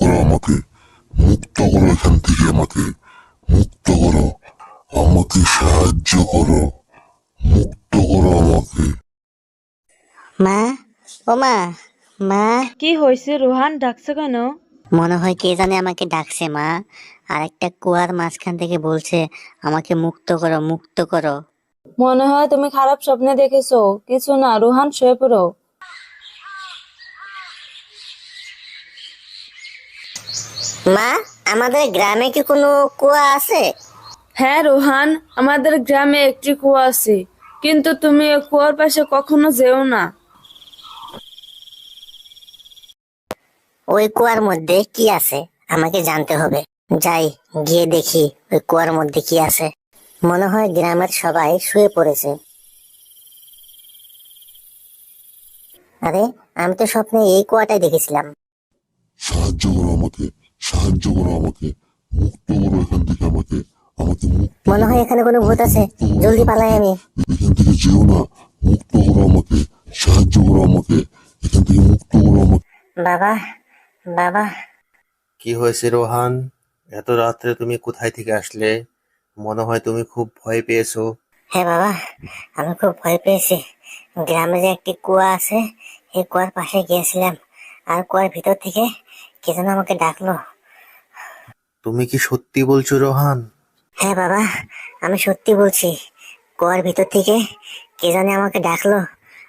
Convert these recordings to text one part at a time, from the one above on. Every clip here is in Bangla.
করো আমাকে। মুক্ত করো এখান থেকে আমাকে। মুক্ত করো। আমাকে সাহায্য করো। মুক্ত করো আমাকে। মা ও মা মা। কি হয়েছে রোহান ডাকছে কেন? মনে হয় কে জানে আমাকে ডাকছে মা। আর একটা কুয়ার মাঝখান থেকে বলছে আমাকে মুক্ত করো মুক্ত করো। মনে হয় তুমি খারাপ স্বপ্নে দেখেছ। কিছু না রোহান শুয়ে পড়ো। মা আমাদের গ্রামে কি কোনো কুয়া আছে? হ্যাঁ রোহান আমাদের গ্রামে একটি কুয়া আছে। কিন্তু তুমি কুয়ার পাশে কখনো যেও না। ওই কুয়ার মধ্যে কি আছে? আমাকে জানতে হবে। যাই গিয়ে দেখি ওই কুয়ার মধ্যে কি আছে। মনে হয় গ্রামের সবাই শুয়ে পড়েছে। আরে আমি তো স্বপ্নে এই কুয়াটাই দেখেছিলাম। সাহায্য করো আমাকে সাহায্য করো আমাকে মুক্ত করো এখান থেকে আমাকে আমাকে মুক্ত মনে হয় এখানে কোনো ভূত আছে। জলদি পালাই আমি। এখান থেকে যেও না মুক্ত করো আমাকে সাহায্য করো আমাকে এখান থেকে মুক্ত করো আমাকে। বাবা বাবা। কি হয়েছে রোহান? এত রাত্রে তুমি কোথায় থেকে আসলে? মনে হয় তুমি খুব ভয় পেয়েছ। হ্যাঁ বাবা আমি খুব ভয় পেয়েছি। গ্রামে যে একটি কুয়া আছে এই কুয়ার পাশে গিয়েছিলাম। আর কুয়ার ভিতর থেকে কে যেন আমাকে ডাকলো? তুমি কি সত্যি বলছো রোহান? হ্যাঁ বাবা আমি সত্যি বলছি। কুয়ার ভিতর থেকে কে জানে আমাকে ডাকলো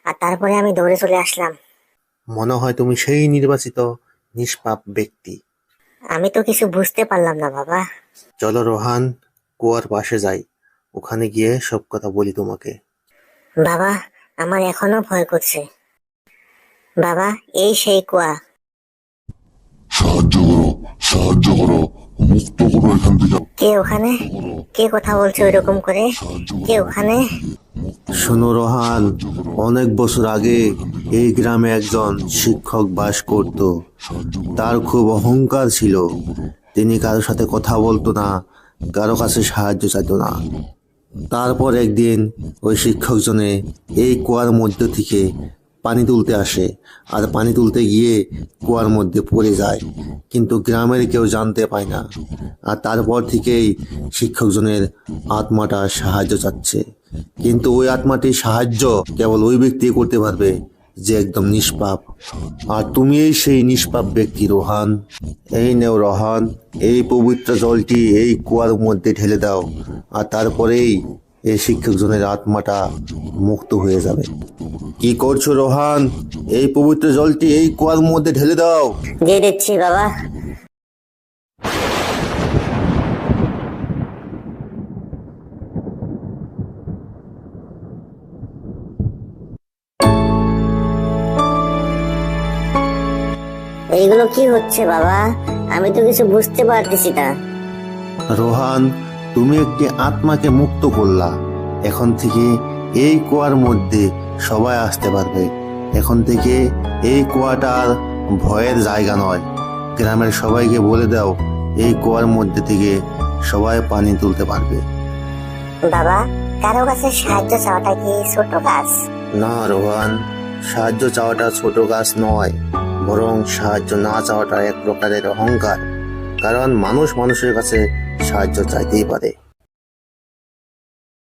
আর তারপরে আমি দৌড়ে চলে আসলাম। মনে হয় তুমি সেই নির্বাচিত নিষ্পাপ ব্যক্তি। আমি তো কিছু বুঝতে পারলাম না বাবা। চলো রোহান কুয়ার পাশে যাই। ওখানে গিয়ে সব কথা বলি তোমাকে। বাবা আমার এখনও ভয় করছে। বাবা এই সেই কুয়া। সাহায্য করো মুক্ত করো এখান থেকে। কে ওখানে? কে কথা বলছে ওইরকম করে? কে ওখানে? শোনো রোহান অনেক বছর আগে এই গ্রামে একজন শিক্ষক বাস করত। তার খুব অহংকার ছিল। তিনি কারোর সাথে কথা বলতো না কারও কাছে সাহায্য চাইতো না। তারপর একদিন ওই শিক্ষকজনে এই কুয়ার মধ্য থেকে পানি তুলতে আসে আর পানি তুলতে গিয়ে কুয়ার মধ্যে পড়ে যায়। কিন্তু গ্রামের কেউ জানতে পায় না। আর তারপর থেকেই শিক্ষকজনের আত্মাটা সাহায্য চাচ্ছে। কিন্তু ওই আত্মাটির সাহায্য কেবল ওই ব্যক্তি করতে পারবে যে একদম নিষ্পাপ। আর তুমি এই সেই নিষ্পাপ ব্যক্তি, রোহান। এই নেও রোহান, এই পবিত্র জলটি এই কুয়ার মধ্যে ঢেলে দাও। আর তারপরেই এই শিক্ষকজনের আত্মাটা মুক্ত হয়ে যাবে। কি করছ রোহান? এই পবিত্র জলটি এই কুয়ার মধ্যে ঢেলে দাও। দিয়ে দিচ্ছি বাবা। এইগুলো কি হচ্ছে বাবা? আমি তো কিছু বুঝতে পারতেছি না। রোহান তুমি একটি আত্মাকে মুক্ত করলা। এখন থেকে এই কুয়ার মধ্যে সবাই আসতে পারবে। এখন থেকে এই কুয়াটা আর ভয়ের জায়গা নয়। গ্রামের সবাইকে বলে দাও এই কুয়ার মধ্যে থেকে সবাই পানি তুলতে পারবে। বাবা কারও কাছে সাহায্য চাওয়াটা কি ছোট কাজ? না রোহান সাহায্য চাওয়াটা ছোট কাজ নয়। বরং সাহায্য না চাওয়াটা এক প্রকারের অহংকার। কারণ মানুষ মানুষের কাছে সাহায্য চাইতেই পারে।